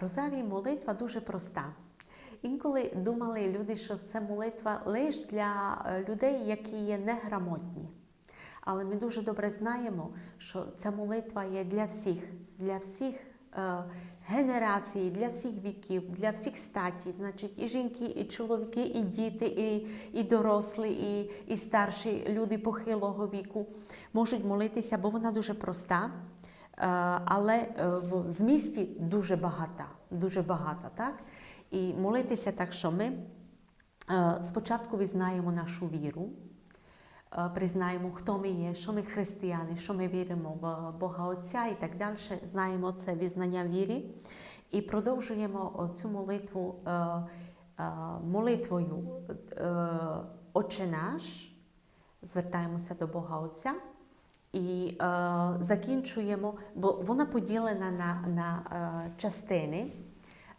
Розарій молитва дуже проста. Інколи думали люди, що це молитва лише для е, людей, які є неграмотні. Але ми дуже добре знаємо, що ця молитва є для всіх, для всіх е, генерацій, для всіх віків, для всіх статів. Значить, і жінки, і чоловіки, і діти, і, і дорослі, і, і старші люди похилого віку можуть молитися, бо вона дуже проста. Е, але е, в змісті дуже багата, дуже багата, так? І молитися так, що ми е, спочатку визнаємо нашу віру, признаємо, хто ми є, що ми християни, що ми віримо в Бога Отця і так далі. Знаємо це визнання віри. І продовжуємо цю молитву молитвою Отче наш, звертаємося до Бога Отця. І е, закінчуємо, бо вона поділена на, на е, частини.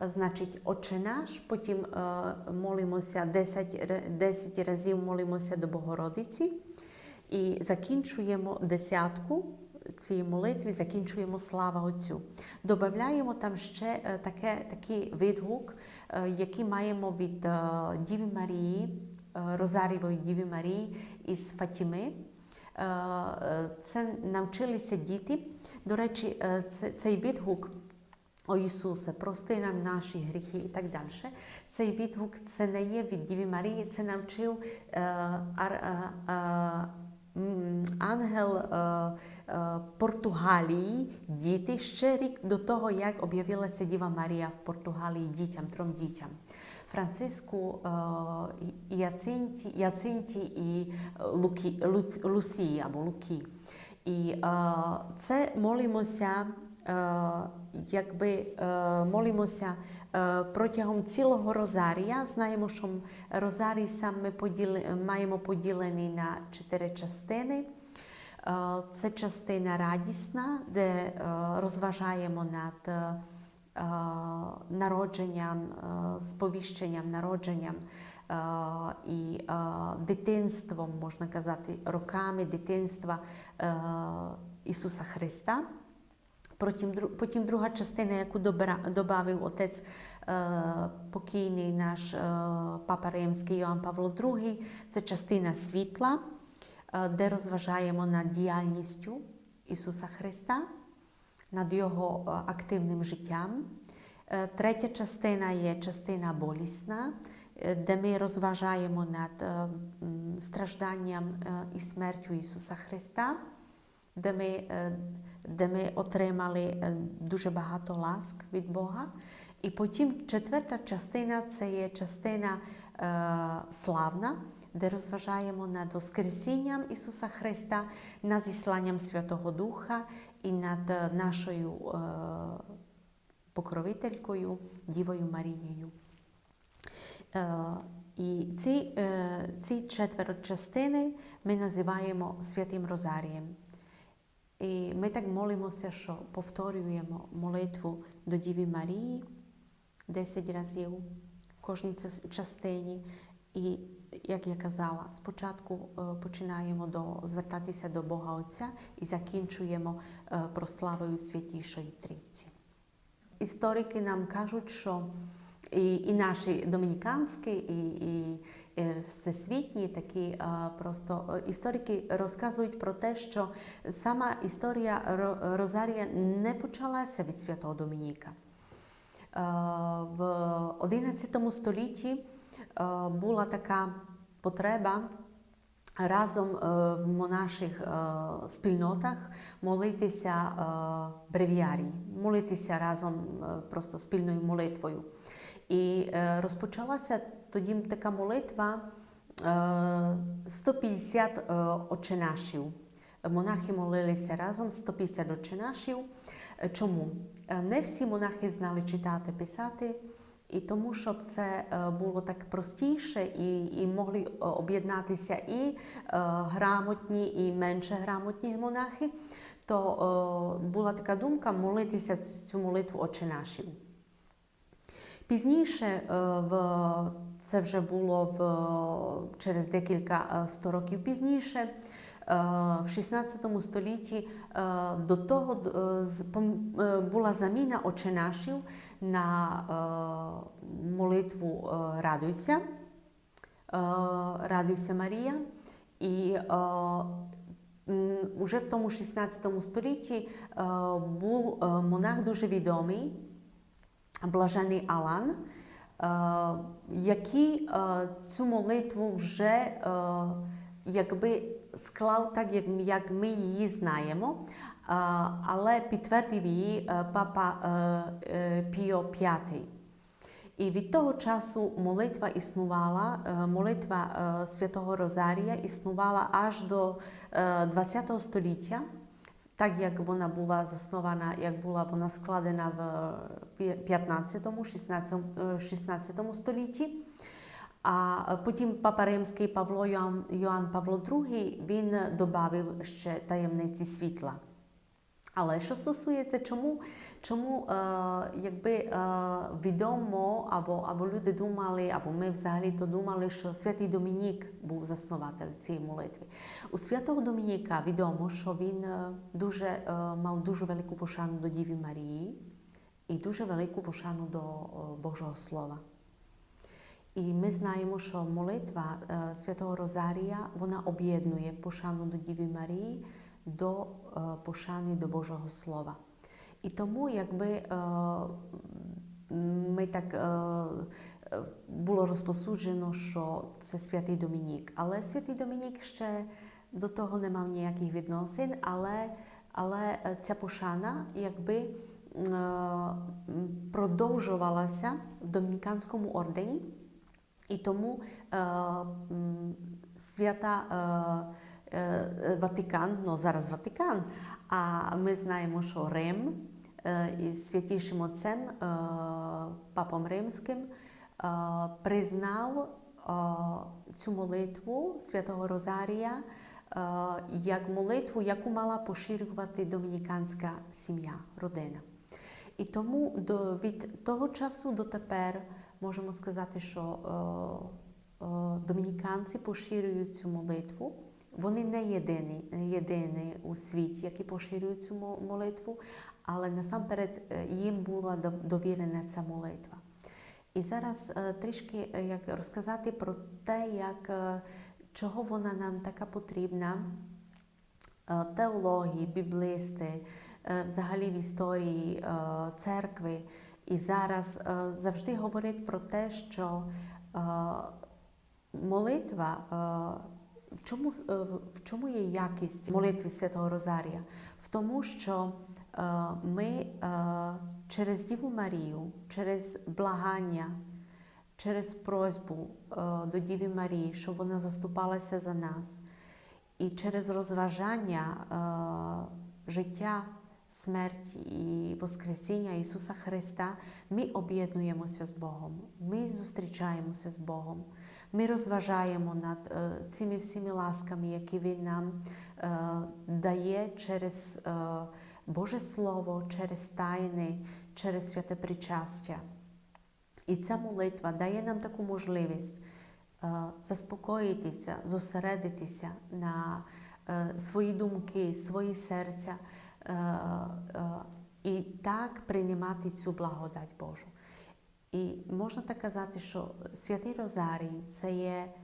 Значить, Отче наш, потім е, молимося 10, 10 разів молимося до Богородиці і закінчуємо десятку цієї молитви, закінчуємо слава Отцю. Добавляємо там ще е, таке, такий відгук, е, який маємо від е, Діви Марії, е, Розарівої Діви Марії із Фатіми. Е, е, Це навчилися діти. До речі, е, це- цей відгук о Ісусе, прости нам наші гріхи і так далі. Цей відгук це не є від Діви Марії, це навчив е, ар, е, е, м, ангел е, е, Португалії діти ще рік до того, як об'явилася Діва Марія в Португалії дітям, трьом дітям. І- Яцинті, Яцинті і е, Лукі, Луц, Лусії або Лукі. І е, це молимося, е, якби молимося протягом цілого розарія. Знаємо, що розарій сам ми поділи, маємо поділений на чотири частини. Це частина радісна, де розважаємо над народженням, е, сповіщенням, народженням е, і е, дитинством, можна казати, роками дитинства е, Ісуса Христа. Потім, друга частина, яку додав отець е, покійний наш е, папа Римський Йоанн Павло II, це частина світла, е, де розважаємо над діяльністю Ісуса Христа, над Його е, активним життям. Е, Третя частина є частина болісна, е, де ми розважаємо над стражданням і смертю Ісуса Христа, де ми, де ми отримали дуже багато ласк від Бога. І потім четверта частина це є частина славна, де розважаємо над Воскресінням Ісуса Христа, над зісланням Святого Духа і над е, нашою е, покровителькою Дівою Марією. Е, І ці, ці четверо частини ми називаємо Святим Розарієм. І ми так молимося, що повторюємо молитву до Діви Марії 10 разів в кожній частині. І, як я казала, спочатку е, починаємо до, звертатися до Бога Отця і закінчуємо е, прославою Святішої Трійці. Історики нам кажуть, що і, і наші домініканські, і, і е, всесвітні такі просто історики розказують про те, що сама історія Розарія не почалася від святого Домініка. В XI столітті була така потреба разом е, в монаших е, спільнотах молитися е, бревіарій, молитися разом е, просто спільною молитвою. І е, розпочалася тоді така молитва е, 150 е, оченашів. Монахи молилися разом 150 оченашів. Е, Чому? Е, Не всі монахи знали читати, писати. І тому, щоб це е, було так простіше, і, і могли е, об'єднатися і е, грамотні, і менше грамотні монахи, то була така думка молитися цю молитву Отче нашим. Пізніше, в, це вже було в, через декілька сто років пізніше, в 16 столітті е, до того е, е, була заміна «Отче нашів» на е, молитву е, Радуйся, е, Радуйся Марія. І е, уже в тому 16 столітті е, був е, монах дуже відомий, блажений Алан, е, е, цю молитву вже е, якби склав так, як, ми її знаємо, але підтвердив її е, папа е, е, Піо V. І від того часу молитва існувала, молитва Святого Розарія існувала аж до 20 століття, так як вона була заснована, як була вона складена в 15-му, 16, е, 16 столітті. А потім Папа Римський Павло Йоанн, Йоанн Павло II, він додав ще таємниці світла. Але що стосується, чому, чому е, якби е, відомо, або, або люди думали, або ми взагалі то думали, що святий Домінік був заснуватель цієї молитви. У святого Домініка відомо, що він е, дуже е, мав дуже велику пошану до Діві Марії і дуже велику пошану до е, Божого Слова. І ми знаємо, що молитва е, Святого Розарія вона об'єднує пошану до Діві Марії до е, пошани до Божого Слова. І тому, якби е, ми так було розпосуджено, що це святий Домінік. Але святий Домінік ще до того не мав ніяких відносин, але, але ця пошана якби продовжувалася в домініканському ордені. І тому е, свята е, е, Ватикан, ну зараз Ватикан, а ми знаємо, що Рим е, із святішим отцем, е, папом Римським, е, признав е, цю молитву Святого Розарія е, як молитву, яку мала поширювати домініканська сім'я, родина. І тому до, від того часу до тепер можемо сказати, що е, е, домініканці поширюють цю молитву. Вони не єдині, єдині у світі, які поширюють цю молитву, але насамперед е, їм була довірена ця молитва. І зараз трішки як розказати про те, як, чого вона нам така потрібна, теологи, біблисти, взагалі в історії церкви. І зараз е, завжди говорять про те, що е, молитва, е, в чому, в чому є якість молитви Святого Розарія? В тому, що ми через Діву Марію, через благання, через просьбу до Діви Марії, щоб вона заступалася за нас, і через розважання життя, смерті і Воскресіння Ісуса Христа ми об'єднуємося з Богом, ми зустрічаємося з Богом, ми розважаємо над цими всіми ласками, які Він нам дає через Боже Слово, через тайни, через святе причастя. І ця молитва дає нам таку можливість заспокоїтися, зосередитися на свої думки, свої серця і так приймати цю благодать Божу. І можна так казати, що святий Розарій це є,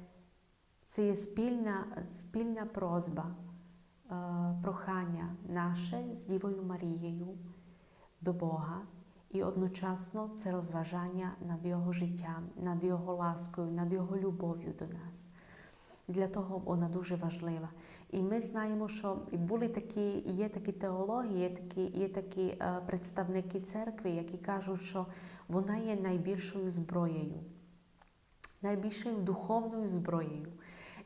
це є спільна, спільна просьба, е, прохання наше з Дівою Марією до Бога. І одночасно це розважання над Його життям, над Його ласкою, над Його любов'ю до нас. Для того вона дуже важлива. І ми знаємо, що були такі, є такі теологи, є такі, є такі е, представники церкви, які кажуть, що вона є найбільшою зброєю, найбільшою духовною зброєю.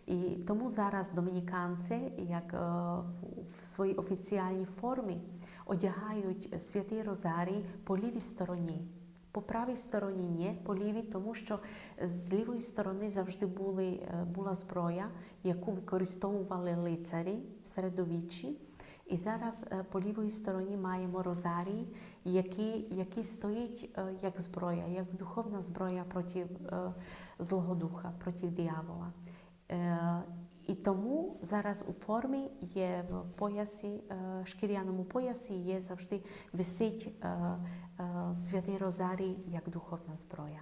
І тому зараз домініканці, як е, в своїй офіціальній формі, одягають святий Розарій по лівій стороні. По правій стороні ні, по лівій, тому що з лівої сторони завжди були, е, була зброя, яку використовували лицарі в середовіччі. І зараз е, по лівої стороні маємо розарій, який, який стоїть е, як зброя, як духовна зброя проти злого духа, проти диявола. І тому зараз у формі є в поясі, е, шкіряному поясі є завжди висить е, е, святий Розарій як духовна зброя.